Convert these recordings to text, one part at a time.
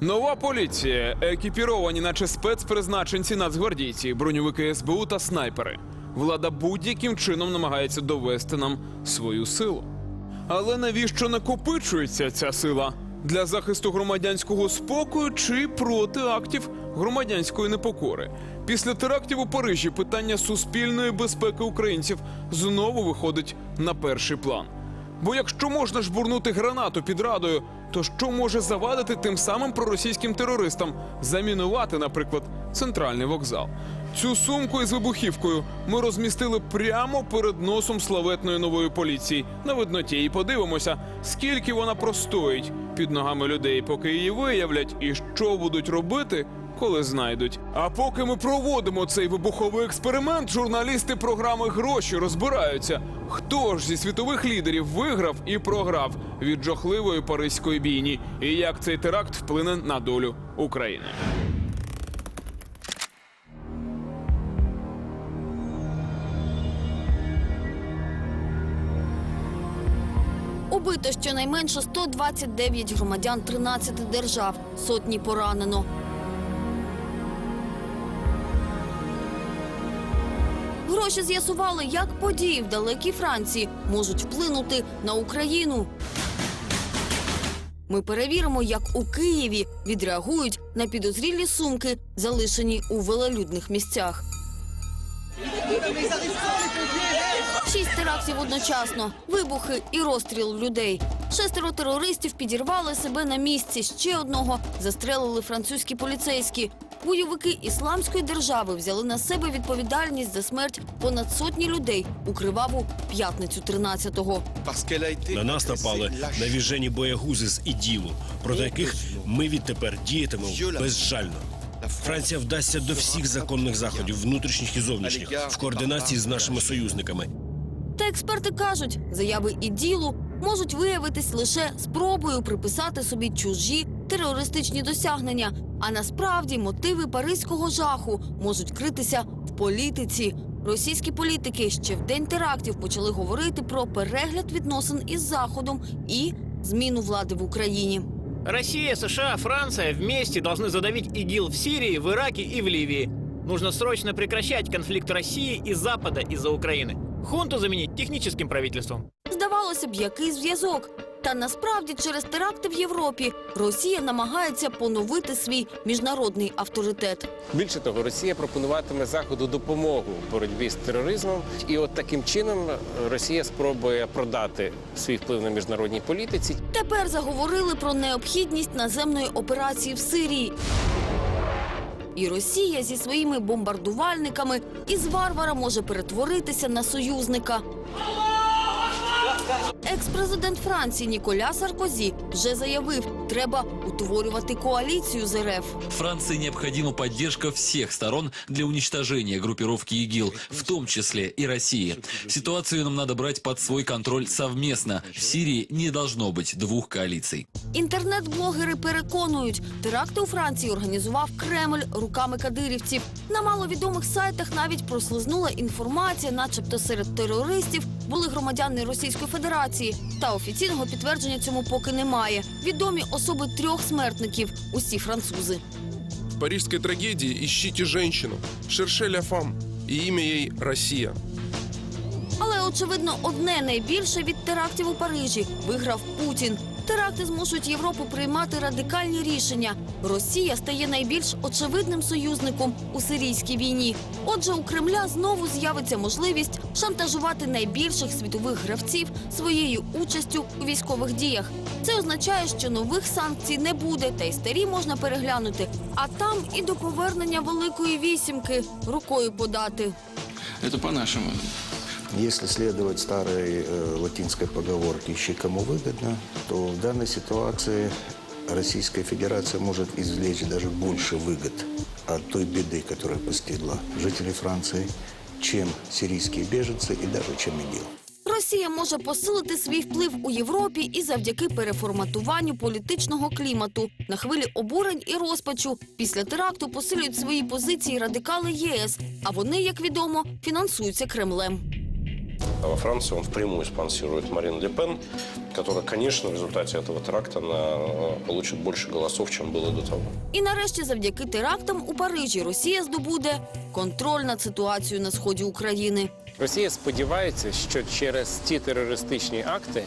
Нова поліція, екіпіровані, наче спецпризначенці нацгвардійці, броньовики СБУ та снайпери. Влада будь-яким чином намагається довести нам свою силу. Але навіщо накопичується ця сила? Для захисту громадянського спокою чи проти актів громадянської непокори? Після терактів у Парижі питання суспільної безпеки українців знову виходить на перший план. Бо якщо можна жбурнути гранату під радою, то що може завадити тим самим проросійським терористам замінувати, наприклад, центральний вокзал? Цю сумку із вибухівкою ми розмістили прямо перед носом славетної нової поліції на видноті і подивимося, скільки вона простоїть під ногами людей, поки її виявлять, і що будуть робити, коли знайдуть. А поки ми проводимо цей вибуховий експеримент, журналісти програми гроші розбираються, хто ж зі світових лідерів виграв і програв від жахливої паризької бійні, і як цей теракт вплине на долю України. Убито щонайменше 129 громадян 13 держав, сотні поранено. Гроші з'ясували, як події в далекій Франції можуть вплинути на Україну. Ми перевіримо, як у Києві відреагують на підозрілі сумки, залишені у велолюдних місцях. Шість терактів одночасно, вибухи і розстріл людей. Шестеро терористів підірвали себе на місці. Ще одного застрелили французькі поліцейські. Бойовики ісламської держави взяли на себе відповідальність за смерть понад сотні людей у криваву п'ятницю 13-го. На нас напали навіжені боягузи з іділу, проти яких ми відтепер діятимемо безжально. Франція вдасться до всіх законних заходів, внутрішніх і зовнішніх, в координації з нашими союзниками. Та експерти кажуть, заяви і ділу можуть виявитись лише спробою приписати собі чужі терористичні досягнення. А насправді мотиви паризького жаху можуть критися в політиці. Російські політики ще в день терактів почали говорити про перегляд відносин із Заходом і зміну влади в Україні. Россия, США, Франция вместе должны задавить ИГИЛ в Сирии, в Ираке и в Ливии. Нужно срочно прекращать конфликт России и Запада из-за Украины. Хунту заменить техническим правительством. Здавалося б, який зв'язок. Та насправді через теракти в Європі Росія намагається поновити свій міжнародний авторитет. Більше того, Росія пропонуватиме заходу допомогу у боротьбі з тероризмом, і от таким чином Росія спробує продати свій вплив на міжнародній політиці. Тепер заговорили про необхідність наземної операції в Сирії. І Росія зі своїми бомбардувальниками із варвара може перетворитися на союзника. Екс-президент Франції Ніколя Саркозі вже заявив, треба утворювати коаліцію з РФ. Франции необходима поддержка всех сторон для уничтожения группировки ИГИЛ, в том числе и России. Ситуацию нам надо брать под свой контроль совместно. В Сирии не должно быть двух коалиций. Інтернет-блогери переконують, теракти у Франції організував Кремль руками кадирівців. На маловідомих сайтах навіть прослизнула інформація, начебто серед терористів були громадяни Російської Федерації. Та офіційного підтвердження цьому поки немає. Відомі особи трьох смертників, усі французи. В парижской трагедии ищите женщину, Шершеля Фам, и имя ей Россия. Але очевидно, одне найбільше від терактів у Парижі виграв Путін. Теракти змушують Європу приймати радикальні рішення. Росія стає найбільш очевидним союзником у сирійській війні. Отже, у Кремля знову з'явиться можливість шантажувати найбільших світових гравців своєю участю у військових діях. Це означає, що нових санкцій не буде, та й старі можна переглянути. А там і до повернення великої вісімки рукою подати. Это по-нашему. Если следовать старой э, латинской поговорке «ищи кому выгодно», то в данной ситуации Российская Федерация может извлечь даже больше выгод от той беды, которая постигла жителей Франции, чем сирийские беженцы и даже чем ИГИЛ. Росія може посилити свій вплив у Європі і завдяки переформатуванню політичного клімату на хвилі обурень і розпачу. Після теракту посилюють свої позиції радикали ЄС, а вони, як відомо, фінансуються Кремлем. А Во Франции он впрямую спонсирует Марин Ле Пен, которая, конечно, в результате этого теракта она э, получит больше голосов, чем было до того. І нарешті, завдяки терактам у Парижі, Росія здобуде контроль над ситуацією на сході України. Росія сподівається, що через ці терористичні акти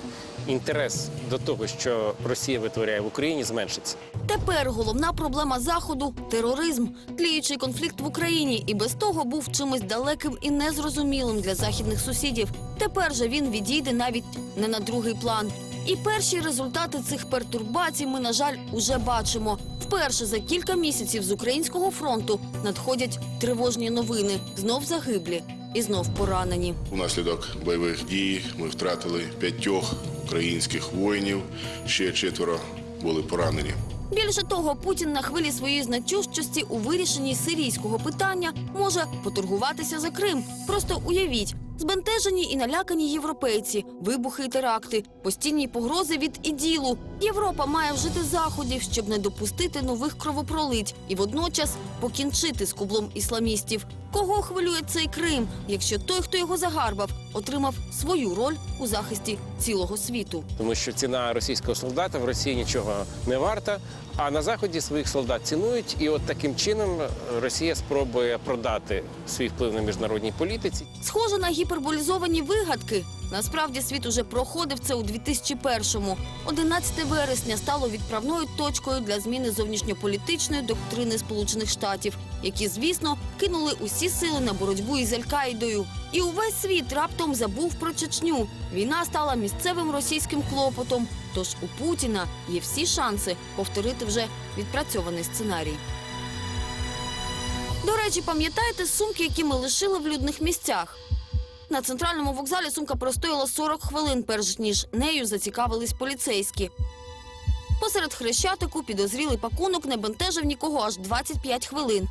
інтерес до того, що Росія витворяє в Україні, зменшиться. Тепер головна проблема заходу тероризм. Тліючий конфлікт в Україні і без того був чимось далеким і незрозумілим для західних сусідів. Тепер же він відійде навіть не на другий план. І перші результати цих пертурбацій ми, на жаль, уже бачимо. Вперше за кілька місяців з українського фронту надходять тривожні новини. Знов загиблі і знов поранені. Унаслідок бойових дій ми втратили п'ятьох українських воїнів, ще четверо були поранені. Більше того, Путін на хвилі своєї значущості у вирішенні сирійського питання може поторгуватися за Крим. Просто уявіть. Збентежені і налякані європейці, вибухи і теракти, постійні погрози від іділу. Європа має вжити заходів, щоб не допустити нових кровопролить і водночас покінчити з кублом ісламістів. Кого хвилює цей Крим, якщо той, хто його загарбав, отримав свою роль у захисті цілого світу? Тому що ціна російського солдата в Росії нічого не варта. А на заході своїх солдат цінують, і от таким чином Росія спробує продати свій вплив на міжнародній політиці. Схоже на гіперболізовані вигадки. Насправді світ уже проходив це у 2001-му. 11 вересня стало відправною точкою для зміни зовнішньополітичної доктрини Сполучених Штатів, які, звісно, кинули усі сили на боротьбу із Аль-Каїдою. І увесь світ раптом забув про Чечню. Війна стала місцевим російським клопотом. Тож у Путіна є всі шанси повторити вже відпрацьований сценарій. До речі, пам'ятаєте сумки, які ми лишили в людних місцях? На центральному вокзалі сумка простояла 40 хвилин, перш ніж нею зацікавились поліцейські. Посеред хрещатику підозрілий пакунок не бентежив нікого аж 25 хвилин.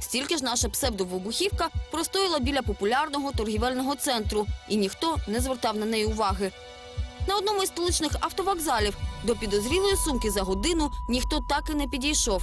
Стільки ж наша псевдовибухівка простояла біля популярного торгівельного центру, і ніхто не звертав на неї уваги. На одному із столичних автовокзалів до підозрілої сумки за годину ніхто так і не підійшов,